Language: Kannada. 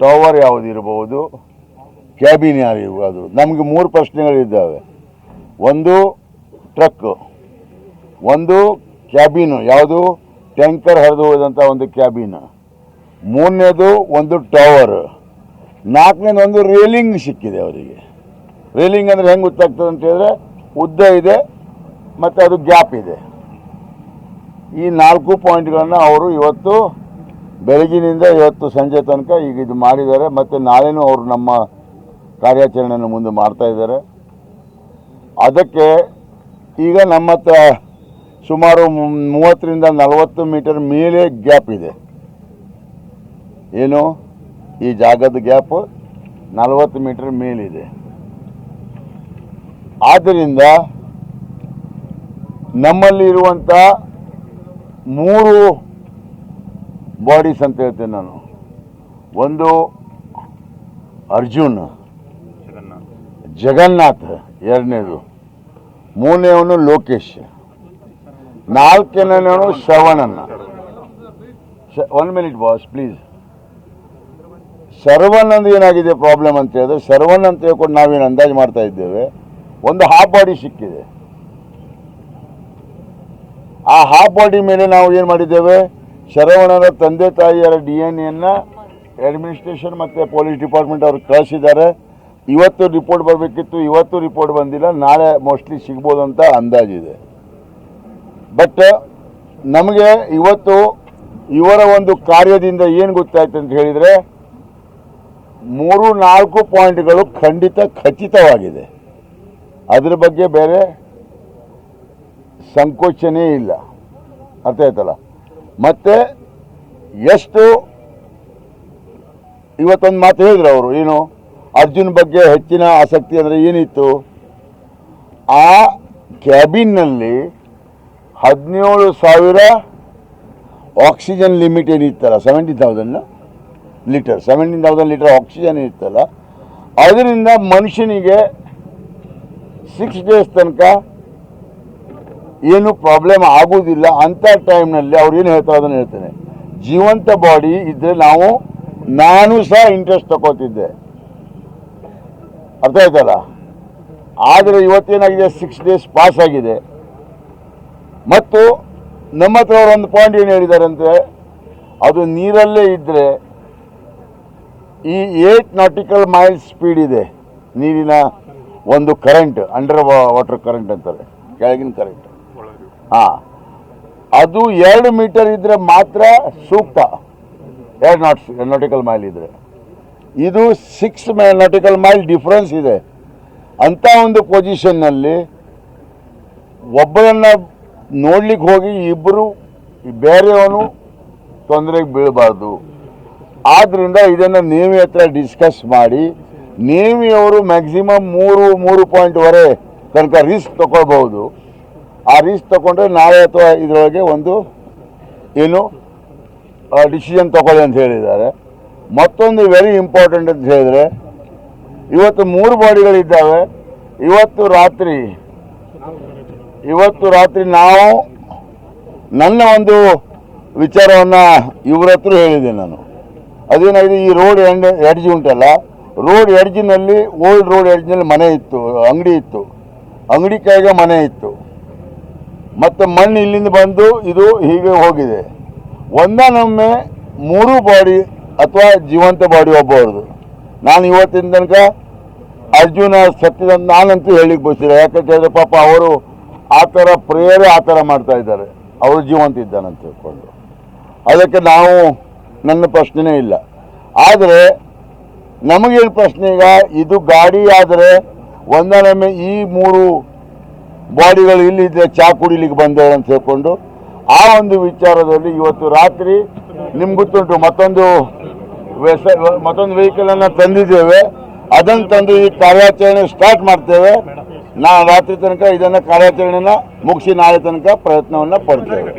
ಟವರ್ ಯಾವುದಿರಬಹುದು ಕ್ಯಾಬಿನ್ ಯಾರಿರ್ಬೋದು ನಮಗೆ ಮೂರು ಪ್ರಶ್ನೆಗಳಿದ್ದಾವೆ. ಒಂದು ಟ್ರಕ್, ಒಂದು ಕ್ಯಾಬಿನು, ಯಾವುದು? ಟ್ಯಾಂಕರ್ ಹರಿದು ಹೋದಂಥ ಒಂದು ಕ್ಯಾಬಿನ್. ಮೂರನೇದು ಒಂದು ಟವರ್ ನಾಲ್ಕನೇದು ಒಂದು ರೇಲಿಂಗ್ ಸಿಕ್ಕಿದೆ ಅವರಿಗೆ. ರೇಲಿಂಗ್ ಅಂದರೆ ಹೆಂಗೆ ಗೊತ್ತಾಗ್ತದೆ ಅಂತ ಹೇಳಿದ್ರೆ ಉದ್ದ ಇದೆ ಮತ್ತು ಅದು ಗ್ಯಾಪ್ ಇದೆ. ಈ ನಾಲ್ಕು ಪಾಯಿಂಟ್ಗಳನ್ನು ಅವರು ಇವತ್ತು ಬೆಳಗಿನಿಂದ ಇವತ್ತು ಸಂಜೆ ತನಕ ಈಗ ಇದು ಮಾಡಿದ್ದಾರೆ. ಮತ್ತು ನಾಳೆನೂ ಅವರು ನಮ್ಮ ಕಾರ್ಯಾಚರಣೆಯನ್ನು ಮುಂದೆ ಮಾಡ್ತಾ ಇದ್ದಾರೆ. ಅದಕ್ಕೆ ಈಗ ನಮ್ಮ ಹತ್ರ ಸುಮಾರು ಮೂವತ್ತರಿಂದ ನಲವತ್ತು ಮೀಟರ್ ಮೇಲೆ ಗ್ಯಾಪ್ ಇದೆ. ಏನು? ಈ ಜಾಗದ ಗ್ಯಾಪ್ ನಲವತ್ತು ಮೀಟರ್ ಮೇಲಿದೆ ಆದ್ದರಿಂದ ನಮ್ಮಲ್ಲಿರುವಂಥ ಮೂರು ಬಾಡೀಸ್ ಅಂತ ಹೇಳ್ತೇನೆ ನಾನು. ಒಂದು ಅರ್ಜುನ್, ಜಗನ್ನಾಥ್ ಎರಡನೇದು, ಮೂರನೇವನು ಲೋಕೇಶ್, ನಾಲ್ಕನೇವನು ಶ್ರವಣನ್ನ ಒನ್ ಮಿನಿಟ್ ಬಾಸ್, ಪ್ಲೀಸ್. ಶರವಣ್ಣಂದು ಏನಾಗಿದೆ ಪ್ರಾಬ್ಲಮ್ ಅಂತ ಹೇಳಿದ್ರೆ ಶರವಣ್ ಅಂತ ಹೇಳ್ಕೊಂಡು ನಾವೇನು ಅಂದಾಜು ಮಾಡ್ತಾ ಇದ್ದೇವೆ, ಒಂದು ಹಾಫ್ ಬಾಡಿ ಸಿಕ್ಕಿದೆ. ಆ ಹಾಫ್ ಬಾಡಿ ಮೇಲೆ ನಾವು ಏನು ಮಾಡಿದ್ದೇವೆ? ಶರವಣನ ತಂದೆ ತಾಯಿಯರ ಡಿ ಎನ್ ಎನ್ನ ಅಡ್ಮಿನಿಸ್ಟ್ರೇಷನ್ ಮತ್ತು ಪೊಲೀಸ್ ಡಿಪಾರ್ಟ್ಮೆಂಟ್ ಅವರು ಕಳಿಸಿದ್ದಾರೆ. ಇವತ್ತು ರಿಪೋರ್ಟ್ ಬರಬೇಕಿತ್ತು, ಇವತ್ತು ರಿಪೋರ್ಟ್ ಬಂದಿಲ್ಲ, ನಾಳೆ ಮೋಸ್ಟ್ಲಿ ಸಿಗ್ಬೋದು ಅಂತ ಅಂದಾಜಿದೆ. ಬಟ್ ನಮಗೆ ಇವತ್ತು ಇವರ ಒಂದು ಕಾರ್ಯದಿಂದ ಏನು ಗೊತ್ತಾಯ್ತು ಅಂತ ಹೇಳಿದರೆ, ಮೂರು ನಾಲ್ಕು ಪಾಯಿಂಟ್ಗಳು ಖಂಡಿತ ಖಚಿತವಾಗಿದೆ. ಅದ್ರ ಬಗ್ಗೆ ಬೇರೆ ಸಂಕೋಚನೇ ಇಲ್ಲ. ಅರ್ಥ ಆಯ್ತಲ್ಲ? ಮತ್ತೆ ಎಷ್ಟು ಇವತ್ತೊಂದು ಮಾತು ಹೇಳಿದ್ರು ಅವರು, ಏನು, ಅರ್ಜುನ್ ಬಗ್ಗೆ ಹೆಚ್ಚಿನ ಆಸಕ್ತಿ ಅಂದರೆ ಏನಿತ್ತು? ಆ ಕ್ಯಾಬಿನ್ನಲ್ಲಿ ಹದಿನೇಳು ಸಾವಿರ oxygen limit ಏನಿತ್ತಲ್ಲ seventeen thousand litre seventeen thousand litre oxygen ಇತ್ತಲ್ಲ, ಅದರಿಂದ ಮನುಷ್ಯನಿಗೆ ಸಿಕ್ಸ್ ಡೇಸ್ ತನಕ ಏನು ಪ್ರಾಬ್ಲಮ್ ಆಗುವುದಿಲ್ಲ ಅಂಥ ಟೈಮ್ನಲ್ಲಿ ಅವ್ರು ಏನು ಹೇಳ್ತಾರೆ ಅದನ್ನು ಹೇಳ್ತೇನೆ. ಜೀವಂತ ಬಾಡಿ ಇದ್ದರೆ ನಾವು, ನಾನು ಸಹ ಇಂಟ್ರೆಸ್ಟ್ ತಗೋತಿದ್ದೆ. ಅರ್ಥ ಆಯ್ತಲ್ಲ? ಆದರೆ ಇವತ್ತೇನಾಗಿದೆ ಸಿಕ್ಸ್ ಡೇಸ್ ಪಾಸ್ ಆಗಿದೆ. ಮತ್ತು ನಮ್ಮ ಹತ್ರ ಅವರು ಒಂದು ಪಾಯಿಂಟ್ ಏನು ಹೇಳಿದ್ದಾರೆ ಅಂದರೆ ಅದು ನೀರಲ್ಲೇ ಇದ್ದರೆ ಈ ಏಟ್ ನಾಟಿಕಲ್ ಮೈಲ್ ಸ್ಪೀಡ್ ಇದೆ. ನೀರಿನ ಒಂದು ಕರೆಂಟ್ ಅಂಡರ್ ವಾಟರ್ ಕರೆಂಟ್ ಅಂತಾರೆ. ಕೆಳಗಿನ ಕರೆಂಟ್ ಹಾಂ. ಅದು ಎರಡು ಮೀಟರ್ ಇದ್ರೆ ಮಾತ್ರ ಸೂಕ್ತ. ಎರಡು ನಾಟ್ ನಾಟಿಕಲ್ ಮೈಲ್ ಇದ್ರೆ. ಇದು ಸಿಕ್ಸ್ ನಾಟಿಕಲ್ ಮೈಲ್ ಡಿಫ್ರೆನ್ಸ್ ಇದೆ. ಅಂತ ಒಂದು ಪೊಸಿಷನ್ನಲ್ಲಿ ಒಬ್ಬರನ್ನ ನೋಡ್ಲಿಕ್ಕೆ ಹೋಗಿ ಇಬ್ಬರು ಬೇರೆಯವನು ತೊಂದರೆಗೆ ಬೀಳಬಾರ್ದು. ಆದ್ದರಿಂದ ಇದನ್ನು ನೇಮಿ ಹತ್ರ ಡಿಸ್ಕಸ್ ಮಾಡಿ ನೇಮಿಯವರು ಮ್ಯಾಕ್ಸಿಮಮ್ ಮೂರು ಮೂರು ಪಾಯಿಂಟ್ವರೆ ತನಕ ರಿಸ್ಕ್ ತಗೊಳ್ಬಹುದು ಆ ರಿಸ್ಕ್ ತಗೊಂಡ್ರೆ ನಾಳೆ ಅಥವಾ ಇದರೊಳಗೆ ಒಂದು ಏನು ಡಿಸಿಷನ್ ತಗೊಳ್ಳಿ ಅಂತ ಹೇಳಿದ್ದಾರೆ. ಮತ್ತೊಂದು ವೆರಿ ಇಂಪಾರ್ಟೆಂಟ್ ಅಂತ ಹೇಳಿದ್ರೆ, ಇವತ್ತು ಮೂರು ಬಾಡಿಗಳಿದ್ದಾವೆ ಇವತ್ತು ರಾತ್ರಿ ಇವತ್ತು ರಾತ್ರಿ ನಾವು ನನ್ನ ಒಂದು ವಿಚಾರವನ್ನು ಇವ್ರ ಹತ್ರ ಹೇಳಿದೆ ನಾನು. ಅದೇನಾಗಿದೆ, ಈ ರೋಡ್ ಎಂಡ್ ಎಡ್ಜ್ ಉಂಟಲ್ಲ ರೋಡ್ ಎಡ್ಜಿನಲ್ಲಿ ಓಲ್ಡ್ ರೋಡ್ ಎಡ್ಜ್ನಲ್ಲಿ ಮನೆ ಇತ್ತು, ಅಂಗಡಿ ಇತ್ತು. ಅಂಗಡಿ ಕೈಗೆ ಮನೆ ಇತ್ತು. ಮತ್ತು ಮಣ್ಣು ಇಲ್ಲಿಂದ ಬಂದು ಇದು ಹೀಗೆ ಹೋಗಿದೆ. ಒಂದನೊಮ್ಮೆ ಮೂರು ಬಾಡಿ ಅಥವಾ ಜೀವಂತ ಬಾಡಿ ಒಬ್ಬರದು. ನಾನು ಇವತ್ತಿನ ತನಕ ಅರ್ಜುನ ಸತ್ಯದ ನಾನಂತೂ ಹೇಳಿಕ್ ಬಯಸಿಲ್ಲ. ಯಾಕಂತ ಹೇಳಿದ್ರೆ ಪಾಪ ಅವರು ಆ ಥರ ಪ್ರೇಯರೇ ಆ ಥರ ಮಾಡ್ತಾ ಇದ್ದಾರೆ. ಅವರು ಜೀವಂತ ಇದ್ದಾನಂತ ತಿಳ್ಕೊಂಡು ಅದಕ್ಕೆ ನಾವು ನನ್ನ ಪ್ರಶ್ನೆನೇ ಇಲ್ಲ. ಆದರೆ ನಮಗೇಳಿ ಪ್ರಶ್ನೆ ಈಗ? ಇದು ಗಾಡಿ ಆದರೆ ಒಂದನೊಮ್ಮೆ ಈ ಮೂರು ಬಾಡಿಗಳು ಇಲ್ಲಿದ್ದರೆ ಚಾ ಕುಡಿಲಿಕ್ಕೆ ಬಂದವರು ಅಂತ ಹೇಳ್ಕೊಂಡು ಆ ಒಂದು ವಿಚಾರದಲ್ಲಿ ಇವತ್ತು ರಾತ್ರಿ ನಿಮ್ಗೆ ಗೊತ್ತುಂಟು, ಮತ್ತೊಂದು ಮತ್ತೊಂದು ವೆಹಿಕಲನ್ನು ತಂದಿದ್ದೇವೆ. ಅದನ್ನು ತಂದು ಈ ಕಾರ್ಯಾಚರಣೆ ಸ್ಟಾರ್ಟ್ ಮಾಡ್ತೇವೆ. ನಾ ರಾತ್ರಿ ತನಕ ಇದನ್ನು ಕಾರ್ಯಾಚರಣೆನ ಮುಗಿಸಿ ನಾಳೆ ತನಕ ಪ್ರಯತ್ನವನ್ನು ಪಡ್ತೇವೆ.